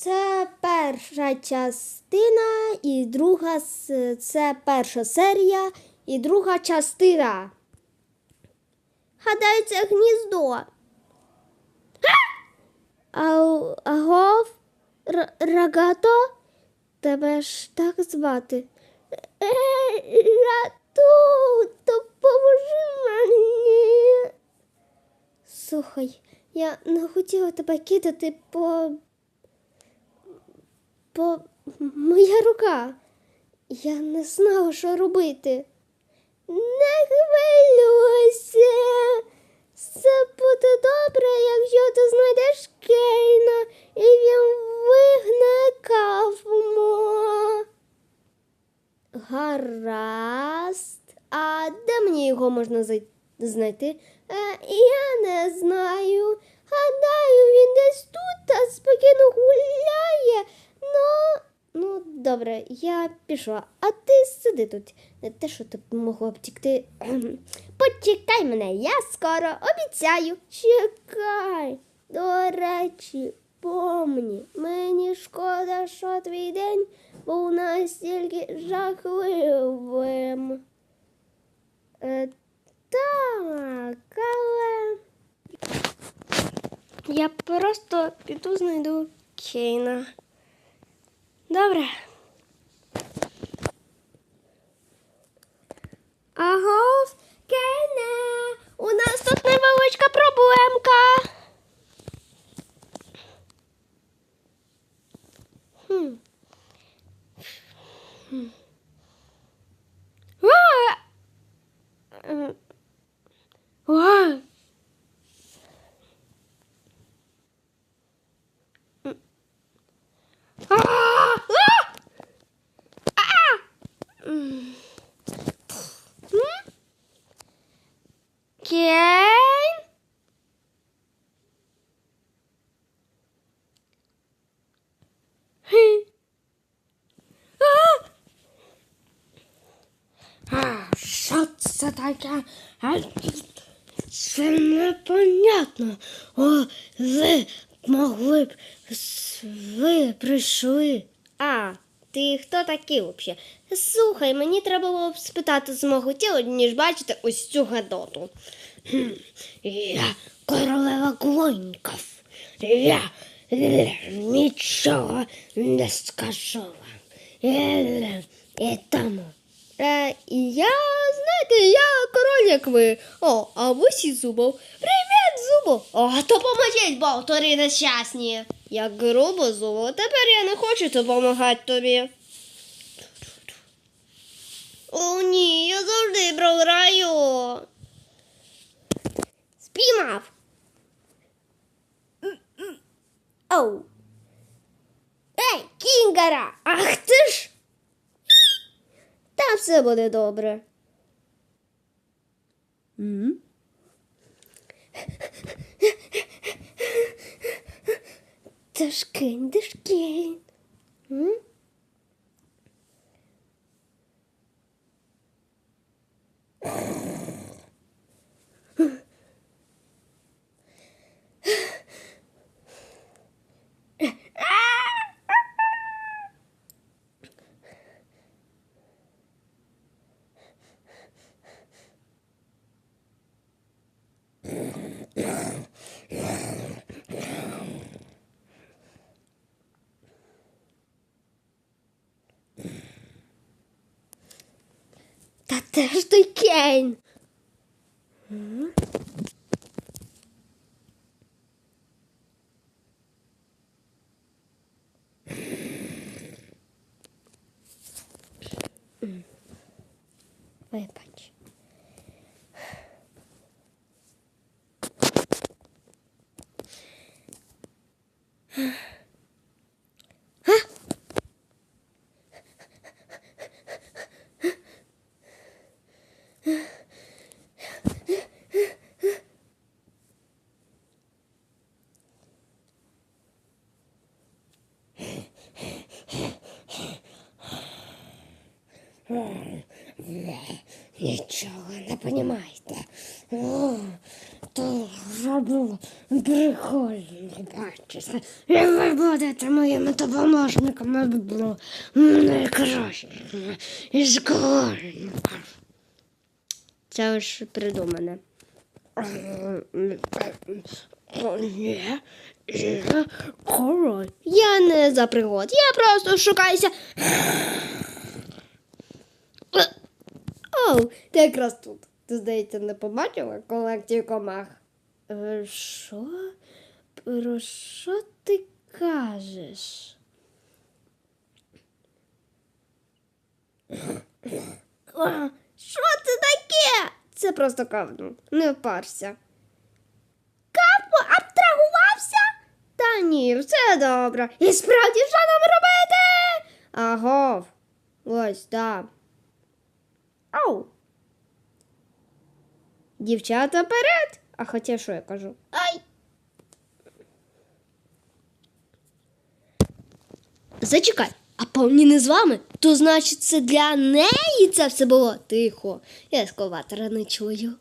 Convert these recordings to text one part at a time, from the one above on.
Це перша частина і друга це перша серія і друга частина. Гадаю, це гніздо. Агов, Р- Рагато, тебе ж так звати. Рату, допоможи мені. Слухай, я не хотіла тебе кидати по. По моя рука. Я не знала, що робити. Не хвилюйся. Все буде добре, якщо ти знайдеш Кейна і він вигне кавмо. Гаразд. А де мені його можна знайти? Е, я не знаю. Гадаю, він десь тут та спокійно гуляє. Ну, ну, добре, я пішла. А ти сиди тут. Не те, що ти могла б тікти. Ем, Почекай мене, я скоро обіцяю. Чекай. До речі, помні, мені шкода, що твій день був настільки жахливим. Е, так, але. Я просто піду знайду Кейна. Добре. Hmm. Це таке? Це непонятно. О, ви могли б. Ви прийшли. А, ти хто такий взагалі? Слухай, мені треба було б спитати з мого тіла, ніж бачити ось цю гадоту. Я королева клоньків. Я е, нічого не скажу вам. Е, І тому. Е, і я, знаєте, я король, як ви. О, а ви сі зубов. Привіт, зубов. О, допоможіть, болтори нещасні. Як грубо зубов, тепер я не хочу допомагати тобі. О, ні, я завжди програю. Спіймав. Оу. Ей, кінгара! Ах ти ж! Та все буде добре. Це ж кінь, де ж кінь? М? Та це ж той Кейн. Вибач. Ви нічого не понімаєте. То робив прикольно. І ви будете моїми допоможниками було найкращими і школьниками. Це ж придумане. Я король. Я не за пригод, я просто шукаюся. Оу, ти якраз тут. Ти, здається, не побачила колекцію комах. Е, Що? Про що ти кажеш? Що це таке? Це просто кавну. Не парся. Капо абстрагувався? Та ні, все добре. І справді що нам робити? Агов. Ось так. Ау. Дівчата перед. А хоча що я кажу? Ай. Зачекай, а повні не з вами? То значить, це для неї це все було тихо. Я ескалатора не чую.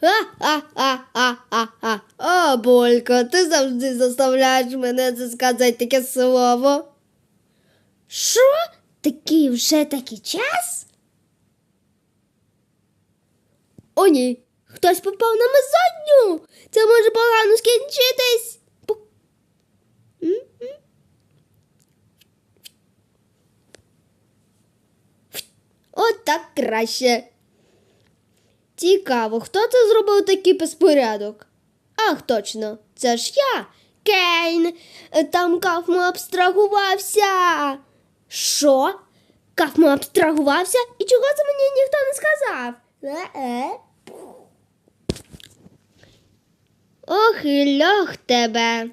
А-а-а-а-а-а. О, Болько, ти завжди заставляєш мене це сказати таке слово. Що? Такий вже такий час? О, ні. Хтось попав на мезодню. Це може погано скінчитись. Пу- От так краще. Цікаво, хто це зробив такий безпорядок? Ах, точно, це ж я, Кейн. Е, Там Кафмо абстрагувався. Що? Кафмо абстрагувався? І чого це мені ніхто не сказав? Е-е. Ох, і льох тебе.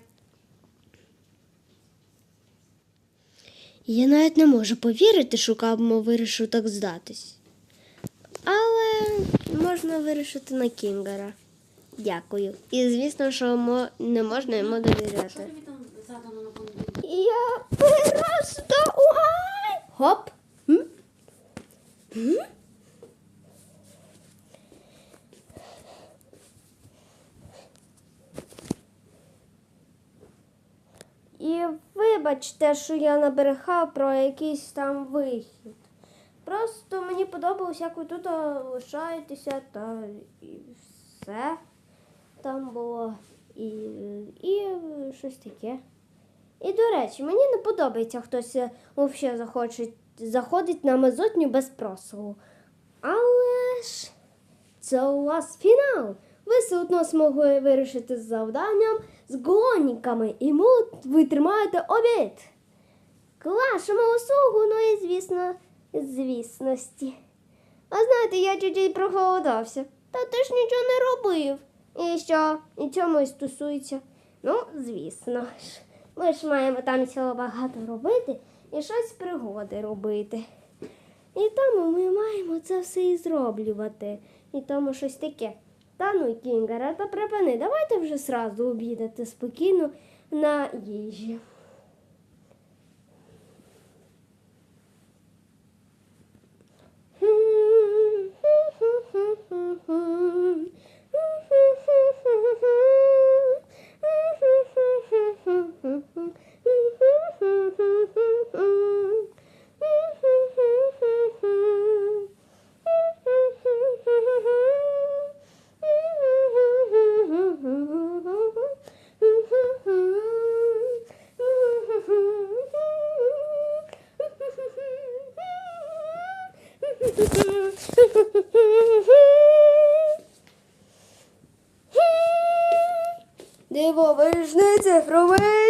Я навіть не можу повірити, що Кафмо вирішив так здатись. Але можна вирішити на Кінгера. Дякую. І звісно, що мо- не можна йому довіряти. Я просто ой! Хоп. М? М? І вибачте, що я набрехав про якийсь там вихід. Просто мені подобалось, як ви тут лишаєтеся та і все там було. І, і щось таке. І до речі, мені не подобається хтось взагалі захоче, заходить на мазотню без просову. Але ж це у вас фінал. Ви все одно змогли вирішити з завданням з голоніками, і ви тримаєте обід. К вашому услугу, ну і звісно, звісності. А знаєте, я чуть-чуть проголодався. Та ти ж нічого не робив. І що? І цьому і стосується. Ну, звісно ж. Ми ж маємо там цього багато робити і щось пригоди робити. І тому ми маємо це все і зроблювати. І тому щось таке. Та ну, Кінгера, та припини, давайте вже сразу обідати спокійно на їжі.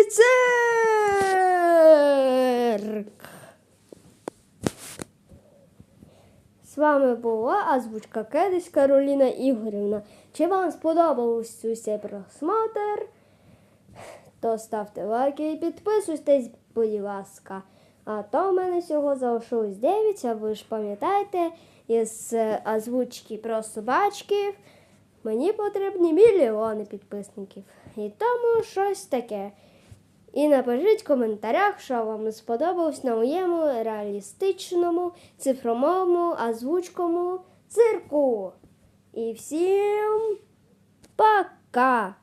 Цифровий. З вами була озвучка Кедись Кароліна Ігорівна. Чи вам сподобався цей просмотр? То ставте лайки і підписуйтесь, будь ласка. А то в мене всього залишилось 9, а ви ж пам'ятаєте, із озвучки про собачків мені потрібні мільйони підписників. І тому щось таке. І напишіть в коментарях, що вам сподобалось на моєму реалістичному цифровому озвучкому цирку. І всім пока!